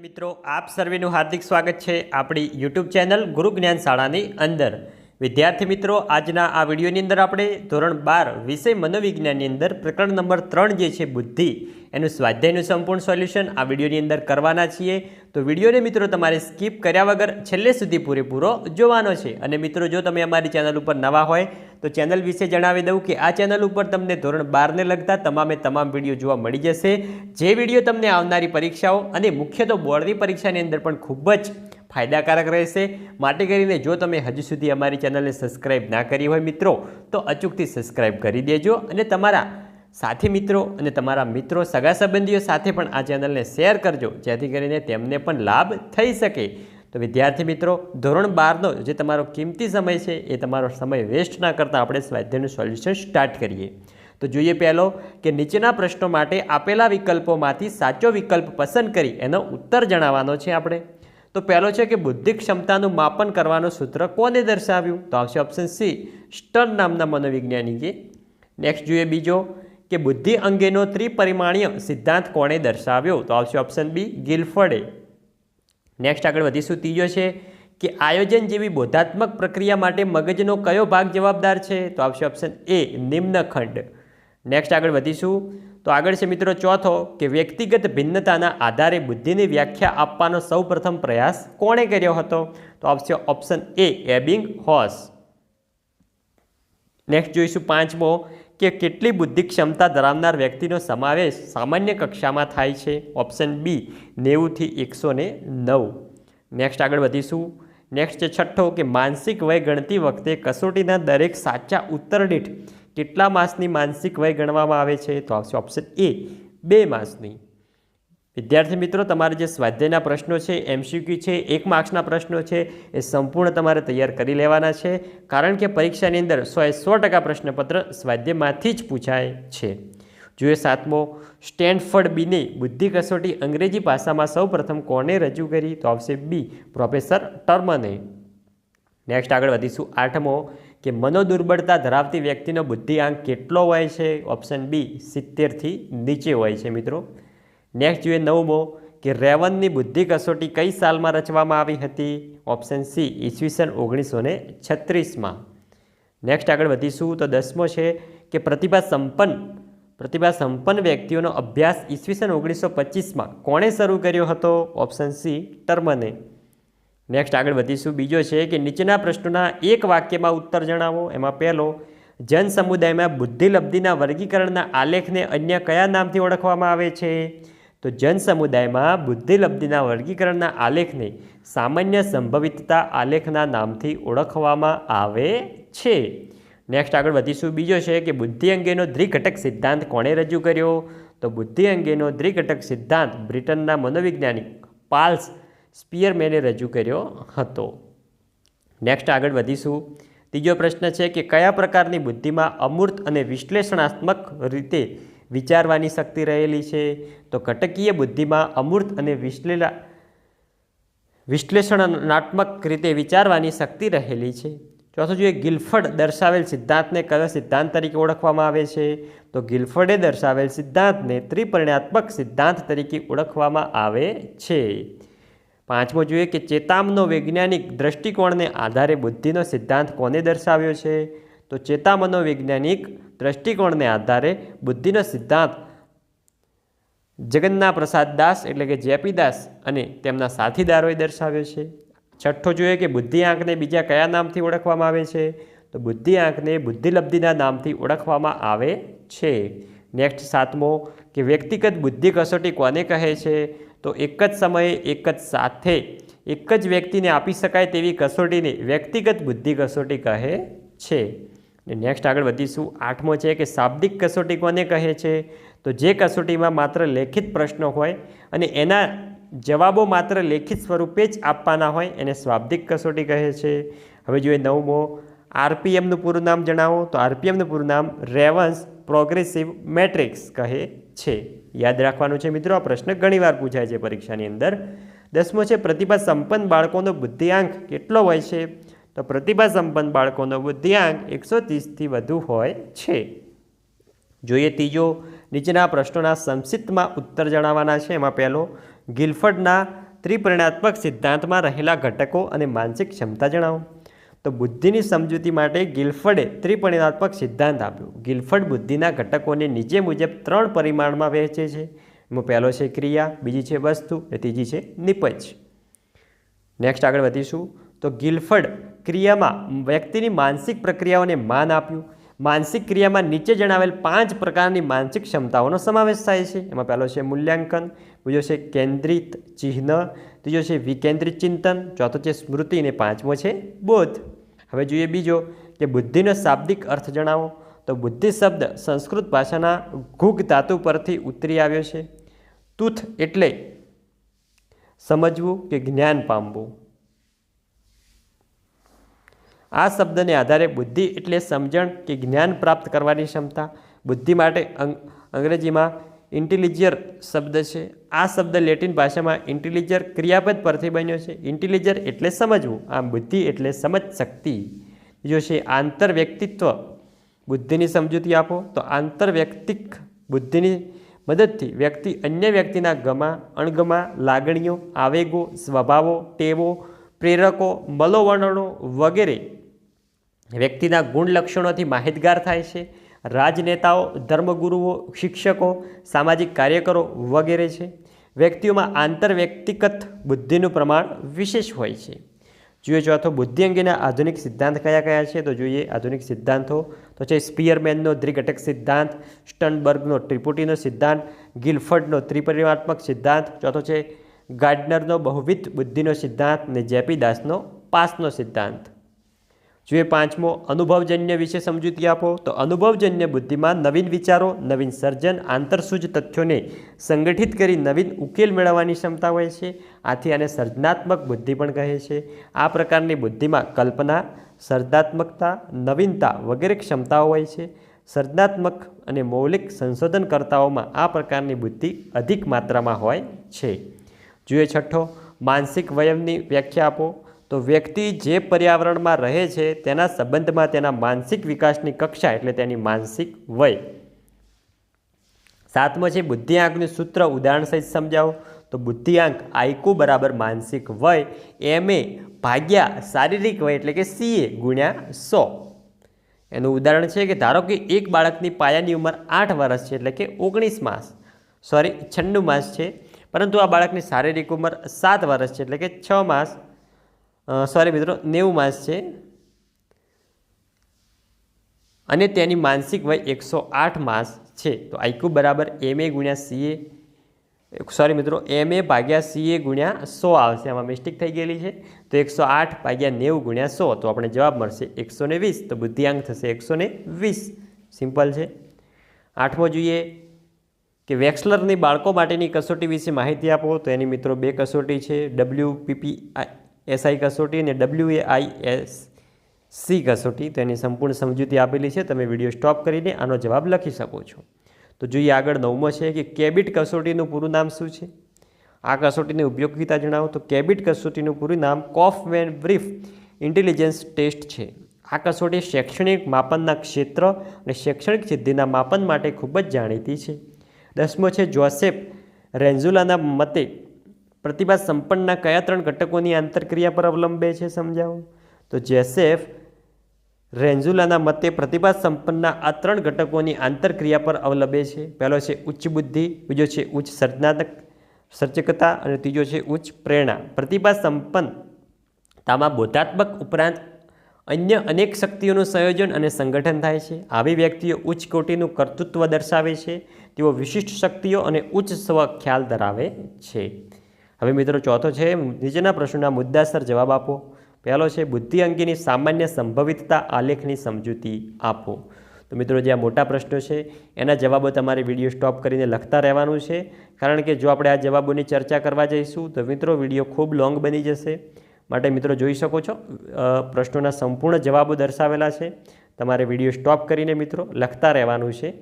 મિત્રો આપ સર્વેનું હાર્દિક સ્વાગત છે આપણી યુટ્યુબ ચેનલ ગુરુ જ્ઞાન શાળાની અંદર. વિદ્યાર્થી મિત્રો, આજના આ વિડીયોની અંદર આપણે ધોરણ બાર વિષય મનોવિજ્ઞાનની અંદર પ્રકરણ નંબર ત્રણ જે છે બુદ્ધિ, એનું સ્વાધ્યાયનું સંપૂર્ણ સોલ્યુશન આ વિડીયોની અંદર કરવાના છીએ. તો વિડીયોને મિત્રો તમારે સ્કીપ કર્યા વગર છેલ્લે સુધી પૂરેપૂરો જોવાનો છે. અને મિત્રો, જો તમે અમારી ચેનલ ઉપર નવા હોય, તો ચેનલ વિશે જણાવી દઉં કે આ ચેનલ ઉપર તમને ધોરણ બારને લગતા તમામે તમામ વીડિયો જોવા મળી જશે. જે વીડિયો તમને આવનારી પરીક્ષાઓ અને મુખ્ય તો બોર્ડની પરીક્ષાની અંદર પણ ખૂબ જ ફાયદાકારક રહેશે. માટે કરીને જો તમે હજુ સુધી અમારી ચેનલને સબસ્ક્રાઇબ ના કરી હોય મિત્રો, તો અચૂકથી સબસ્ક્રાઇબ કરી દેજો અને તમારા સાથી મિત્રો અને તમારા મિત્રો સગા સંબંધીઓ સાથે પણ આ ચેનલને શેર કરજો, જેથી કરીને તેમને પણ લાભ થઈ શકે. તો વિદ્યાર્થી મિત્રો, ધોરણ બારનો જે તમારો કિંમતી સમય છે, એ તમારો સમય વેસ્ટ ના કરતાં આપણે સ્વાધ્યાયનું સોલ્યુશન સ્ટાર્ટ કરીએ. તો જોઈએ પહેલો કે નીચેના પ્રશ્નો માટે આપેલા વિકલ્પોમાંથી સાચો વિકલ્પ પસંદ કરી એનો ઉત્તર જણાવવાનો છે આપણે. તો પહેલો છે કે બુદ્ધિ ક્ષમતાનું માપન કરવાનું સૂત્ર કોને દર્શાવ્યું? તો આવશે ઓપ્શન સી સ્ટર્ન નામના મનોવિજ્ઞાનિકે નેક્સ્ટ જોઈએ બીજો કે બુદ્ધિ અંગેનો ત્રિપરિમાણીય સિદ્ધાંત કોણે દર્શાવ્યો? તો આવશે ઓપ્શન બી ગિલફર્ડે નેક્સ્ટ આગળ વધીશું. ત્રીજો છે કે આયોજન જેવી બોધાત્મક પ્રક્રિયા માટે મગજનો કયો ભાગ જવાબદાર છે? તો આવશે ઓપ્શન એ નિમ્નખંડ. નેક્સ્ટ આગળ વધીશું. તો આગળ છે મિત્રો ચોથો, કે વ્યક્તિગત ભિન્નતાના આધારે બુદ્ધિની વ્યાખ્યા આપવાનો સૌપ્રથમ પ્રયાસ કોણે કર્યો હતો? તો આવશે ઓપ્શન એ એબિંગ હોસ નેક્સ્ટ જોઈશું પાંચમો, કે કેટલી બુદ્ધિ ક્ષમતા ધરાવનાર વ્યક્તિનો સમાવેશ સામાન્ય કક્ષામાં થાય છે? ઓપ્શન બી નેવુંથી એકસો ને નવ. નેક્સ્ટ આગળ વધીશું. નેક્સ્ટ છે છઠ્ઠો, કે માનસિક વય ગણતી વખતે કસોટીના દરેક સાચા ઉત્તર દીઠ કેટલા માસની માનસિક વય ગણવામાં આવે છે? તો આવશે ઓપ્શન એ બે માસની. વિદ્યાર્થી મિત્રો, તમારે જે સ્વાધ્યાયના પ્રશ્નો છે એમસીક્યુ છે, એક માર્ક્સના પ્રશ્નો છે, એ સંપૂર્ણ તમારે તૈયાર કરી લેવાના છે. કારણ કે પરીક્ષાની અંદર સો એ સો ટકા પ્રશ્નપત્ર સ્વાધ્યાયમાંથી જ પૂછાય છે. જોઈએ સાતમો. સ્ટેન્ડફર્ડ બીને બુદ્ધિ કસોટી અંગ્રેજી ભાષામાં સૌપ્રથમ કોને રજૂ કરી? તો આવશે બી પ્રોફેસર ટર્મને. નેક્સ્ટ આગળ વધીશું. આઠમો. કે મનોદુર્બળતા ધરાવતી વ્યક્તિનો બુદ્ધિઆંક કેટલો હોય છે? ઓપ્શન બી સિત્તેરથી નીચે હોય છે મિત્રો. નેક્સ્ટ જોઈએ નવમો, કે રેવનની બુદ્ધિ કસોટી કઈ સાલમાં રચવામાં આવી હતી? ઓપ્શન સી ઈસવીસન ઓગણીસો ને છત્રીસમાં. નેક્સ્ટ આગળ વધીશું તો દસમો છે કે પ્રતિભા સંપન્ન પ્રતિભા સંપન્ન વ્યક્તિઓનો અભ્યાસ ઈસવીસન ઓગણીસો પચીસમાં કોણે શરૂ કર્યો હતો? ઓપ્શન સી ટર્મને. નેક્સ્ટ આગળ વધીશું. બીજો છે કે નીચેના પ્રશ્નોના એક વાક્યમાં ઉત્તર જણાવો. એમાં પહેલો જન સમુદાયમાં બુદ્ધિલબ્ધિના વર્ગીકરણના આલેખને અન્ય કયા નામથી ઓળખવામાં આવે છે? તો જન સમુદાયમાં બુદ્ધિલબ્ધિના વર્ગીકરણના આલેખને સામાન્ય સંભવિતતા આલેખના નામથી ઓળખવામાં આવે છે. નેક્સ્ટ આગળ વધીશું. બીજો છે કે બુદ્ધિ અંગેનો દ્વિઘટક સિદ્ધાંત કોણે રજૂ કર્યો? તો બુદ્ધિ અંગેનો દ્વિઘટક સિદ્ધાંત બ્રિટનના મનોવૈજ્ઞાનિક પાલ્સ સ્પિયરમેને રજૂ કર્યો હતો. નેક્સ્ટ આગળ વધીશું. ત્રીજો પ્રશ્ન છે કે કયા પ્રકારની બુદ્ધિમાં અમૂર્ત અને વિશ્લેષણાત્મક રીતે વિચારવાની શક્તિ રહેલી છે? તો ઘટકીય બુદ્ધિમાં અમૂર્ત અને વિશ્લેલા વિશ્લેષણાત્મક રીતે વિચારવાની શક્તિ રહેલી છે. ચોથું જોઈએ ગિલ્ફર્ડ દર્શાવેલ સિદ્ધાંતને કયા સિદ્ધાંત તરીકે ઓળખવામાં આવે છે? તો ગિલ્ફર્ડે દર્શાવેલ સિદ્ધાંતને ત્રિપરિણાત્મક સિદ્ધાંત તરીકે ઓળખવામાં આવે છે. પાંચમો જોઈએ કે ચેતામનો વૈજ્ઞાનિક દ્રષ્ટિકોણને આધારે બુદ્ધિનો સિદ્ધાંત કોને દર્શાવ્યો છે? તો ચેતામનો વૈજ્ઞાનિક દ્રષ્ટિકોણને આધારે બુદ્ધિનો સિદ્ધાંત જગન્ના પ્રસાદ દાસ એટલે કે જેપી દાસ અને તેમના સાથીદારોએ દર્શાવ્યો છે. છઠ્ઠો જોઈએ કે બુદ્ધિ આંકને બીજા કયા નામથી ઓળખવામાં આવે છે? તો બુદ્ધિ આંકને બુદ્ધિલબ્ધિના નામથી ઓળખવામાં આવે છે. નેક્સ્ટ સાતમો કે વ્યક્તિગત બુદ્ધિ કસોટી કોને કહે છે? તો એક જ સમયે, એક જ સાથે, એક જ વ્યક્તિને આપી શકાય તેવી કસોટીને વ્યક્તિગત બુદ્ધિ કસોટી કહે છે. ને નેક્સ્ટ આગળ વધીશું. આઠમો છે કે શાબ્દિક કસોટી કોને કહે છે? તો જે કસોટીમાં માત્ર લેખિત પ્રશ્નો હોય અને એના જવાબો માત્ર લેખિત સ્વરૂપે જ આપવાના હોય, એને શાબ્દિક કસોટી કહે છે. હવે જોઈએ નવમો. આરપીએમનું પૂરું નામ જણાવો. તો આરપીએમનું પૂરું નામ રેવન્સ પ્રોગ્રેસિવ મેટ્રિક્સ કહે છે. યાદ રાખવાનું છે મિત્રો, આ પ્રશ્ન ઘણીવાર પૂછાય છે પરીક્ષાની અંદર. દસમો છે પ્રતિભા સંપન્ન બાળકોનો બુદ્ધિઆંક કેટલો હોય છે? તો પ્રતિભા સંપન્ન બાળકોનો બુદ્ધિઆંક એકસો ત્રીસથી વધુ હોય છે. જોઈએ ત્રીજો, નીચેના પ્રશ્નોના સંક્ષિપ્તમાં ઉત્તર જણાવવાના છે. એમાં પહેલો, ગિલફર્ડના ત્રિપરિણાત્મક સિદ્ધાંતમાં રહેલા ઘટકો અને માનસિક ક્ષમતા જણાવો. તો બુદ્ધિની સમજૂતી માટે ગિલફર્ડે ત્રિપરિણાત્મક સિદ્ધાંત આપ્યો. ગિલફર્ડ બુદ્ધિના ઘટકોને નીચે મુજબ ત્રણ પરિમાણમાં વહેંચે છે. એમાં પહેલો છે ક્રિયા, બીજી છે વસ્તુ અને ત્રીજી છે નિપજ. નેક્સ્ટ આગળ વધીશું. તો ગિલફર્ડ ક્રિયામાં વ્યક્તિની માનસિક પ્રક્રિયાઓને માન આપ્યું. માનસિક ક્રિયામાં નીચે જણાવેલ પાંચ પ્રકારની માનસિક ક્ષમતાઓનો સમાવેશ થાય છે. એમાં પહેલો છે મૂલ્યાંકન, બીજો છે કેન્દ્રિત ચિહ્ન, ત્રીજો છે વિકેન્દ્રિત ચિંતન, ચોથો છે સ્મૃતિ અને પાંચમો છે બોધ. હવે જોઈએ બીજો કે બુદ્ધિનો શાબ્દિક અર્થ જણાવો. તો બુદ્ધિ શબ્દ સંસ્કૃત ભાષાના ઘુગ ધાતુ પરથી ઉતરી આવ્યો છે. તુથ એટલે સમજવું કે જ્ઞાન પામવું. આ શબ્દને આધારે બુદ્ધિ એટલે સમજણ કે જ્ઞાન પ્રાપ્ત કરવાની ક્ષમતા. બુદ્ધિ માટે અંગ- અંગ્રેજીમાં ઇન્ટેલિજર શબ્દ છે. આ શબ્દ લેટિન ભાષામાં ઇન્ટેલિજર ક્રિયાપદ પરથી બન્યો છે. ઇન્ટેલિજર એટલે સમજવું. આમ બુદ્ધિ એટલે સમજ શક્તિ. બીજો છે આંતરવ્યક્તિત્વ. બુદ્ધિની સમજૂતી આપો તો આંતરવ્યક્તિક બુદ્ધિની મદદથી વ્યક્તિ અન્ય વ્યક્તિના ગમા, અણગમા, લાગણીઓ, આવેગો, સ્વભાવો, ટેવો, પ્રેરકો મલોવર્ણનો વગેરે વ્યક્તિના ગુણ લક્ષણોથી માહિતગાર થાય છે. રાજનેતાઓ, ધર્મગુરુઓ, શિક્ષકો, સામાજિક કાર્યકરો વગેરે છે. વ્યક્તિઓમાં આંતરવ્યક્તિગત બુદ્ધિનું પ્રમાણ વિશેષ હોય છે. જોઈએ ચોથો બુદ્ધિ અંગેના આધુનિક સિદ્ધાંત કયા કયા છે, તો જોઈએ આધુનિક સિદ્ધાંતો. તો છે સ્પિયરમેનનો દ્રિઘટક સિદ્ધાંત, સ્ટનબર્ગનો ત્રિપુટીનો સિદ્ધાંત, ગિલફર્ડનો ત્રિપરિમાત્મક સિદ્ધાંત, ચોથો છે ગાર્ડનરનો બહુવિધ બુદ્ધિનો સિદ્ધાંત અને જેપી દાસનો પાસનો સિદ્ધાંત. જોઈએ પાંચમો, અનુભવજન્ય વિશે સમજૂતી આપો. તો અનુભવજન્ય બુદ્ધિમાં નવીન વિચારો, નવીન સર્જન, આંતરસૂજ તથ્યોને સંગઠિત કરી નવીન ઉકેલ મેળવવાની ક્ષમતા હોય છે. આથી આને સર્જનાત્મક બુદ્ધિ પણ કહે છે. આ પ્રકારની બુદ્ધિમાં કલ્પના, સર્જનાત્મકતા, નવીનતા વગેરે ક્ષમતાઓ હોય છે. સર્જનાત્મક અને મૌલિક સંશોધનકર્તાઓમાં આ પ્રકારની બુદ્ધિ અધિક માત્રામાં હોય છે. જોઈએ છઠ્ઠો, માનસિક વયમની વ્યાખ્યા આપો. તો વ્યક્તિ જે પર્યાવરણમાં રહે છે, તેના સંબંધમાં તેના માનસિક વિકાસની કક્ષા એટલે તેની માનસિક વય. સાતમો છે, બુદ્ધિઆંકનું સૂત્ર ઉદાહરણ સહિત સમજાવો. તો બુદ્ધિઆંક આઈકુ બરાબર માનસિક વય, એમ ભાગ્યા શારીરિક વય એટલે કે સીએ ગુણ્યા સો. એનું ઉદાહરણ છે કે ધારો કે એક બાળકની પાયાની ઉંમર આઠ વર્ષ છે એટલે કે ઓગણીસ માસ. સોરી, છન્નું માસ છે. પરંતુ આ બાળકની શારીરિક ઉંમર સાત વર્ષ છે એટલે કે છ માસ. સોરી મિત્રો, નેવું માસ છે. અને તેની માનસિક વય એકસો આઠ માસ છે. તો આઈક્યુ બરાબર એમ એ ગુણ્યા સીએ સોરી મિત્રો, એમ એ ભાગ્યા સીએ ગુણ્યા સો આવશે. આમાં મિસ્ટેક થઈ ગયેલી છે. તો એકસો આઠ ભાગ્યા નેવું ગુણ્યા સો. તો આપણે જવાબ મળશે એકસો વીસ. તો બુદ્ધિઆંક થશે એકસો ને વીસ. સિમ્પલ છે. આઠમો જોઈએ કે વેક્સલરની બાળકો માટેની કસોટી વિશે માહિતી આપો. તો એની મિત્રો બે કસોટી છે. ડબલ્યુ પીપી એસઆઈ કસોટી અને W A I S C કસોટી. તો એની સંપૂર્ણ સમજૂતી આપેલી છે. તમે વીડિયો સ્ટોપ કરીને આનો જવાબ લખી શકો છો. તો જોઈએ આગળ નવમો છે કે કેબિટ કસોટીનું પૂરું નામ શું છે? આ કસોટીની ઉપયોગિતા જણાવો. તો કેબિટ કસોટીનું પૂરું નામ Kaufman brief intelligence test છે. આ કસોટી શૈક્ષણિક માપનના ક્ષેત્ર અને શૈક્ષણિક સિદ્ધિના માપન માટે ખૂબ જ જાણીતી છે. દસમો છે જોસેફ રેન્ઝુલાના મતે પ્રતિભા સંપન્નના કયા ત્રણ ઘટકોની આંતરક્રિયા પર અવલંબે છે સમજાવો? તો જેસેફ, રેન્ઝુલાના મતે પ્રતિભા સંપન્નના આ ત્રણ ઘટકોની આંતરક્રિયા પર અવલંબે છે. પહેલો છે ઉચ્ચ બુદ્ધિ, બીજો છે ઉચ્ચ સર્જનાત્મક સર્જકતા અને ત્રીજો છે ઉચ્ચ પ્રેરણા. પ્રતિભા સંપન્નતામાં બોધાત્મક ઉપરાંત અન્ય અનેક શક્તિઓનું સંયોજન અને સંગઠન થાય છે. આવી વ્યક્તિઓ ઉચ્ચ કોટીનું કર્તૃત્વ દર્શાવે છે. તેઓ વિશિષ્ટ શક્તિઓ અને ઉચ્ચ સ્વ ખ્યાલ ધરાવે છે. હવે મિત્રો ચોથો છે, નીચેના પ્રશ્નોના મુદ્દાસર જવાબ આપો. પહેલો છે, બુદ્ધિ અંગેની સામાન્ય સંભવિતતા આલેખની સમજૂતી આપો. તો મિત્રો જે આ મોટા પ્રશ્નો છે, એના જવાબો તમારે વીડિયો સ્ટોપ કરીને લખતા રહેવાનું છે. કારણ કે જો આપણે આ જવાબોની ચર્ચા કરવા જઈશું, તો મિત્રો વીડિયો ખૂબ લોંગ બની જશે. માટે મિત્રો જોઈ શકો છો પ્રશ્નોના સંપૂર્ણ જવાબો દર્શાવેલા છે. તમારે વીડિયો સ્ટોપ કરીને મિત્રો લખતા રહેવાનું છે.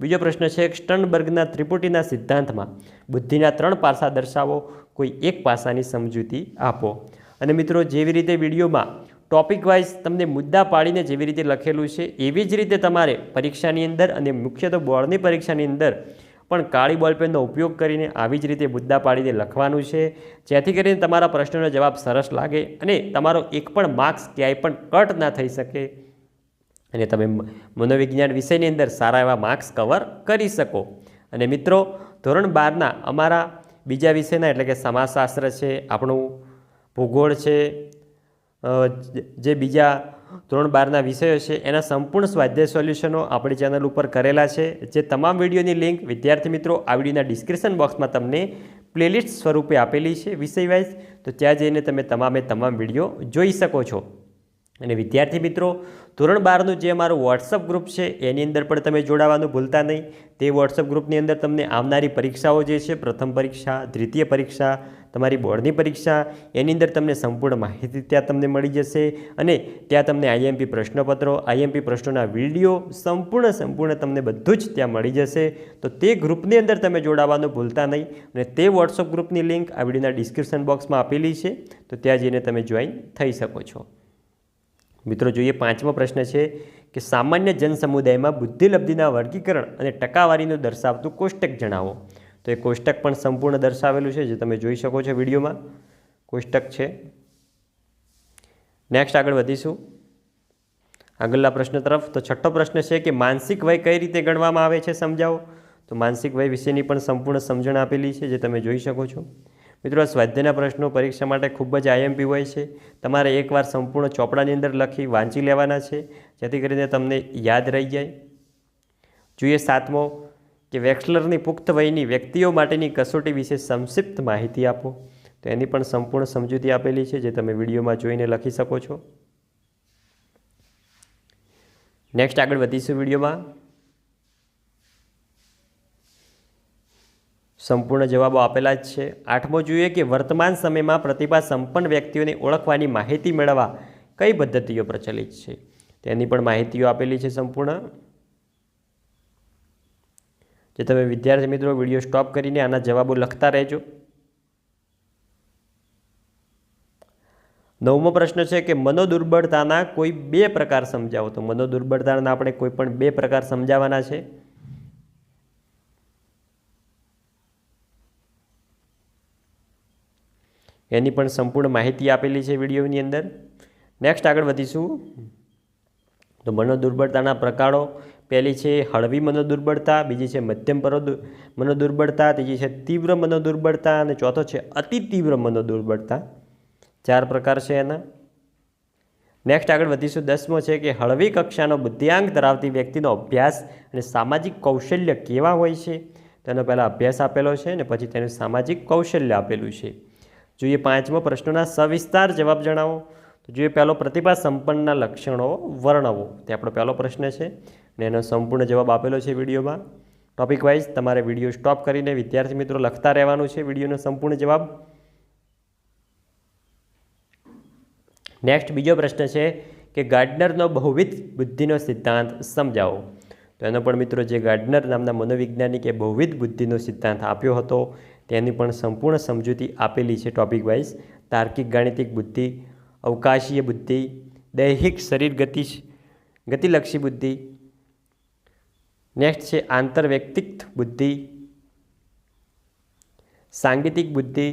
બીજો પ્રશ્ન છે, સ્ટનબર્ગના ત્રિપુટીના સિદ્ધાંતમાં બુદ્ધિના ત્રણ પાસા દર્શાવો. કોઈ એક પાસાની સમજૂતી આપો. અને મિત્રો, જેવી રીતે વિડીયોમાં ટોપિક વાઇઝ તમને મુદ્દા પાડીને જેવી રીતે લખેલું છે, એવી જ રીતે તમારે પરીક્ષાની અંદર અને મુખ્ય તો બોર્ડની પરીક્ષાની અંદર પણ કાળી બોલપેનનો ઉપયોગ કરીને આવી જ રીતે મુદ્દા પાડીને લખવાનું છે. જેથી કરીને તમારા પ્રશ્નનો જવાબ સરસ લાગે અને તમારો એક પણ માર્ક્સ ક્યાંય પણ કટ ના થઈ શકે. અને તમે મનોવિજ્ઞાન વિષયની અંદર સારા એવા માર્ક્સ કવર કરી શકો. અને મિત્રો, ધોરણ બારના અમારા બીજા વિષયના એટલે કે સમાજશાસ્ત્ર છે, આપણું ભૂગોળ છે જે બીજા ધોરણ બારના વિષયો છે, એના સંપૂર્ણ સ્વાધ્યાય સોલ્યુશનો આપણી ચેનલ ઉપર કરેલા છે. જે તમામ વિડીયોની લિંક વિદ્યાર્થી મિત્રો આ વિડીયોના ડિસ્ક્રિપ્શન બોક્સમાં તમને પ્લેલિસ્ટ સ્વરૂપે આપેલી છે વિષય વાઇઝ તો ત્યાં જઈને તમે તમામે તમામ વીડિયો જોઈ શકો છો. અને વિદ્યાર્થી મિત્રો, ધોરણ બારનું જે અમારું વોટ્સઅપ ગ્રુપ છે, એની અંદર પણ તમે જોડાવાનું ભૂલતા નહીં. તે વોટ્સઅપ ગ્રુપની અંદર તમને આવનારી પરીક્ષાઓ જે છે, પ્રથમ પરીક્ષા, દ્વિતીય પરીક્ષા, તમારી બોર્ડની પરીક્ષા, એની અંદર તમને સંપૂર્ણ માહિતી ત્યાં તમને મળી જશે અને ત્યાં તમને આઈએમપી પ્રશ્નપત્રો, આઈએમપી પ્રશ્નોના વીડિયો સંપૂર્ણ સંપૂર્ણ તમને બધું જ ત્યાં મળી જશે. તો તે ગ્રુપની અંદર તમે જોડાવાનું ભૂલતા નહીં અને તે વોટ્સઅપ ગ્રુપની લિંક આ વિડીયોના ડિસ્ક્રિપ્શન બોક્સમાં આપેલી છે. તો ત્યાં જઈને તમે જોઈન થઈ શકો છો. મિત્રો, જોઈએ પાંચમો પ્રશ્ન છે કે સામાન્ય જનસમુદાયમાં બુદ્ધિલબ્ધિના વર્ગીકરણ અને ટકાવારીનું દર્શાવતું કોષ્ટક જણાવો. તો એ કોષ્ટક પણ સંપૂર્ણ દર્શાવેલું છે, જે તમે જોઈ શકો છો વિડીયોમાં. કોષ્ટક છે. નેક્સ્ટ આગળ વધીશું. આગળના પ્રશ્ન તરફ. તો છઠ્ઠો પ્રશ્ન છે કે માનસિક વય કઈ રીતે ગણવામાં આવે છે, સમજાવો. તો માનસિક વય વિશેની પણ સંપૂર્ણ સમજણ આપેલી છે, જે તમે જોઈ શકો છો. મિત્રો, સ્વાધ્યાયના પ્રશ્નો પરીક્ષા માટે ખૂબ જ આઈએમપી હોય છે. તમારે એકવાર સંપૂર્ણ ચોપડાની અંદર લખી વાંચી લેવાના છે, જેથી કરીને તમને યાદ રહી જાય. જોઈએ સાતમો, કે વેક્સલરની પુખ્ત વયની વ્યક્તિઓ માટેની કસોટી વિશે સંક્ષિપ્ત માહિતી આપો. તો એની પણ સંપૂર્ણ સમજૂતી આપેલી છે, જે તમે વિડીયોમાં જોઈને લખી શકો છો. નેક્સ્ટ આગળ વધીશું વિડીયોમાં. સંપૂર્ણ જવાબો આપેલા જ છે. આઠમો, જોઈએ કે વર્તમાન સમયમાં પ્રતિભા સંપન્ન વ્યક્તિઓને ઓળખવાની માહિતી મેળવવા કઈ પદ્ધતિઓ પ્રચલિત છે? તેની પણ માહિતીઓ આપેલી છે સંપૂર્ણ. જે તમે વિદ્યાર્થી મિત્રો વીડિયો સ્ટોપ કરીને આના જવાબો લખતા રહેજો. નવમો પ્રશ્ન છે કે મનોદુર્બળતાના કોઈ બે પ્રકાર સમજાવો. તો મનોદુર્બળતાના આપણે કોઈ પણ બે પ્રકાર સમજાવવાના છે. એની પણ સંપૂર્ણ માહિતી આપેલી છે વિડીયોની અંદર. નેક્સ્ટ આગળ વધીશું. તો મનોદુર્બળતાના પ્રકારો. પહેલી છે હળવી મનોદુર્બળતા, બીજી છે મધ્યમ મનોદુર્બળતા, ત્રીજી છે તીવ્ર મનોદુર્બળતા, અને ચોથો છે અતિ તીવ્ર મનોદુર્બળતા. ચાર પ્રકાર છે એના. નેક્સ્ટ આગળ વધીશું. દસમો છે કે હળવી કક્ષાનો બુદ્ધિઆંક ધરાવતી વ્યક્તિનો અભ્યાસ અને સામાજિક કૌશલ્ય કેવા હોય છે? તેનો પહેલાં અભ્યાસ આપેલો છે અને પછી તેનું સામાજિક કૌશલ્ય આપેલું છે. જોઈએ પાંચમો પ્રશ્નોના સવિસ્તાર જવાબ જણાવો. તો જોઈએ પહેલો પ્રતિભા સંપન્નના લક્ષણો વર્ણવો. તે આપણો પહેલો પ્રશ્ન છે અને એનો સંપૂર્ણ જવાબ આપેલો છે વિડીયોમાં. ટોપિક વાઇઝ તમારે વીડિયો સ્ટોપ કરીને વિદ્યાર્થી મિત્રો લખતા રહેવાનું છે વિડીયોનો સંપૂર્ણ જવાબ. નેક્સ્ટ બીજો પ્રશ્ન છે કે ગાર્ડનરનો બહુવિધ બુદ્ધિનો સિદ્ધાંત સમજાવો. તો એનો પણ મિત્રો જે ગાર્ડનર નામના મનોવૈજ્ઞાનિકે બહુવિધ બુદ્ધિનો સિદ્ધાંત આપ્યો હતો તેની પણ સંપૂર્ણ સમજૂતી આપેલી છે ટોપિક વાઇઝ તાર્કિક, ગાણિતિક બુદ્ધિ, અવકાશીય બુદ્ધિ, દૈહિક શરીર ગતિ ગતિલક્ષી બુદ્ધિ. નેક્સ્ટ છે આંતરવ્યક્તિક બુદ્ધિ. સાંગીતિક બુદ્ધિ.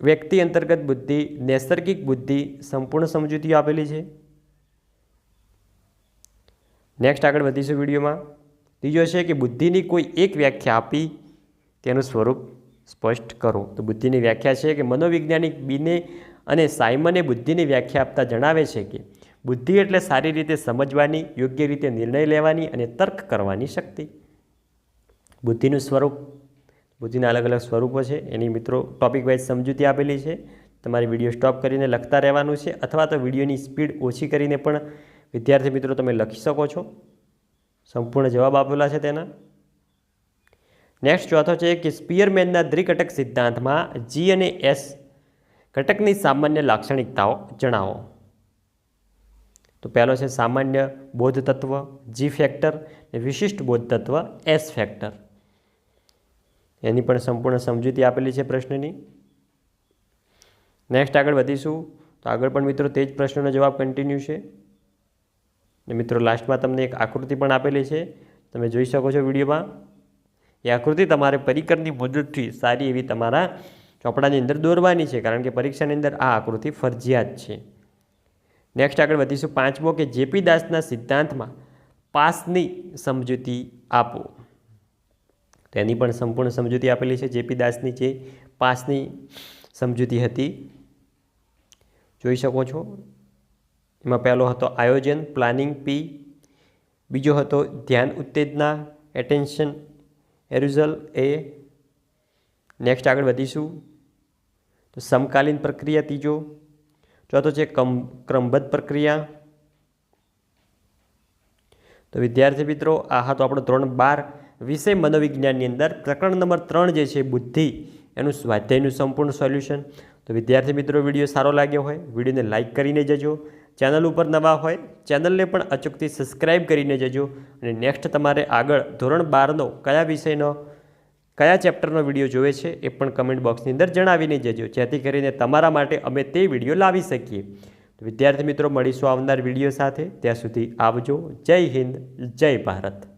વ્યક્તિ અંતર્ગત બુદ્ધિ, નૈસર્ગિક બુદ્ધિ સંપૂર્ણ સમજૂતી આપેલી છે. નેક્સ્ટ આગળ વધીશું વિડીયોમાં. ત્રીજો છે કે બુદ્ધિની કોઈ એક વ્યાખ્યા આપી તેનું સ્વરૂપ સ્પષ્ટ કરો. તો બુદ્ધિની વ્યાખ્યા છે કે મનોવૈજ્ઞાનિક બીને અને સાયમને બુદ્ધિની વ્યાખ્યા આપતા જણાવે છે કે બુદ્ધિ એટલે સારી રીતે સમજવાની, યોગ્ય રીતે નિર્ણય લેવાની અને તર્ક કરવાની શક્તિ. બુદ્ધિનું સ્વરૂપ, બુદ્ધિના અલગ અલગ સ્વરૂપો છે. એની મિત્રો ટોપિક વાઇઝ સમજૂતી આપેલી છે. તમારે વીડિયો સ્ટોપ કરીને લખતા રહેવાનું છે અથવા તો વિડીયોની સ્પીડ ઓછી કરીને પણ વિદ્યાર્થી મિત્રો તમે લખી શકો છો. સંપૂર્ણ જવાબ આપેલા છે તેના. નેક્સ્ટ ચોથો છે કે સ્પિયરમેનના દ્વિઘટક સિદ્ધાંતમાં જી અને એસ ઘટકની સામાન્ય લાક્ષણિકતાઓ જણાવો. તો પહેલો છે સામાન્ય બોધ તત્વ જી ફેક્ટર અને વિશિષ્ટ બોધ તત્વ એસ ફેક્ટર એની પણ સંપૂર્ણ સમજૂતી આપેલી છે પ્રશ્નની. નેક્સ્ટ આગળ વધીશું. તો આગળ પણ મિત્રો તે જ પ્રશ્નનો જવાબ કન્ટિન્યુ છે. ને મિત્રો લાસ્ટમાં તમને એક આકૃતિ પણ આપેલી છે. તમે જોઈ શકો છો વિડીયોમાં. એ આકૃતિ તમારે પરિકરની મદદથી સારી એવી તમારા ચોપડાની અંદર દોરવાની છે, કારણ કે પરીક્ષાની અંદર આ આકૃતિ ફરજિયાત છે. નેક્સ્ટ આગળ વધીશું પાંચમો કે જેપી દાસના સિદ્ધાંતમાં પાસની સમજૂતી આપો. તેની પણ સંપૂર્ણ સમજૂતી આપેલી છે, જેપી દાસની જે પાસની સમજૂતી હતી. જોઈ શકો છો. એમાં પહેલો હતો આયોજન, પ્લાનિંગ, પી. બીજો હતો ધ્યાન ઉત્તેજના, એટેન્શન એરુઝલ એ નેક્સ્ટ આગળ વધીશું. તો સમકાલીન પ્રક્રિયા ત્રીજો. ચોથો છે કમ, ક્રમબદ્ધ પ્રક્રિયા. તો વિદ્યાર્થી મિત્રો, આ હતો આપણો ધોરણ બાર. વિષય મનોવિજ્ઞાનની અંદર પ્રકરણ નંબર ત્રણ જે છે બુદ્ધિ, એનું સ્વાધ્યાયનું સંપૂર્ણ સોલ્યુશન. તો વિદ્યાર્થી મિત્રો, વીડિયો સારો લાગ્યો હોય, વિડીયોને લાઇક કરીને જજો. ચેનલ ઉપર નવા હોય, ચેનલને પણ અચૂકથી સબસ્ક્રાઈબ કરીને જજો. અને નેક્સ્ટ તમારે આગળ ધોરણ બારનો કયા વિષયનો, કયા ચેપ્ટરનો વીડિયો જોવે છે એ પણ કમેન્ટ બોક્સની અંદર જણાવીને જજો. જેથી કરીને તમારા માટે અમે તે વીડિયો લાવી શકીએ. વિદ્યાર્થી મિત્રો, મળીશું આવનાર વીડિયો સાથે. ત્યાં સુધી આવજો. જય હિન્દ, જય ભારત.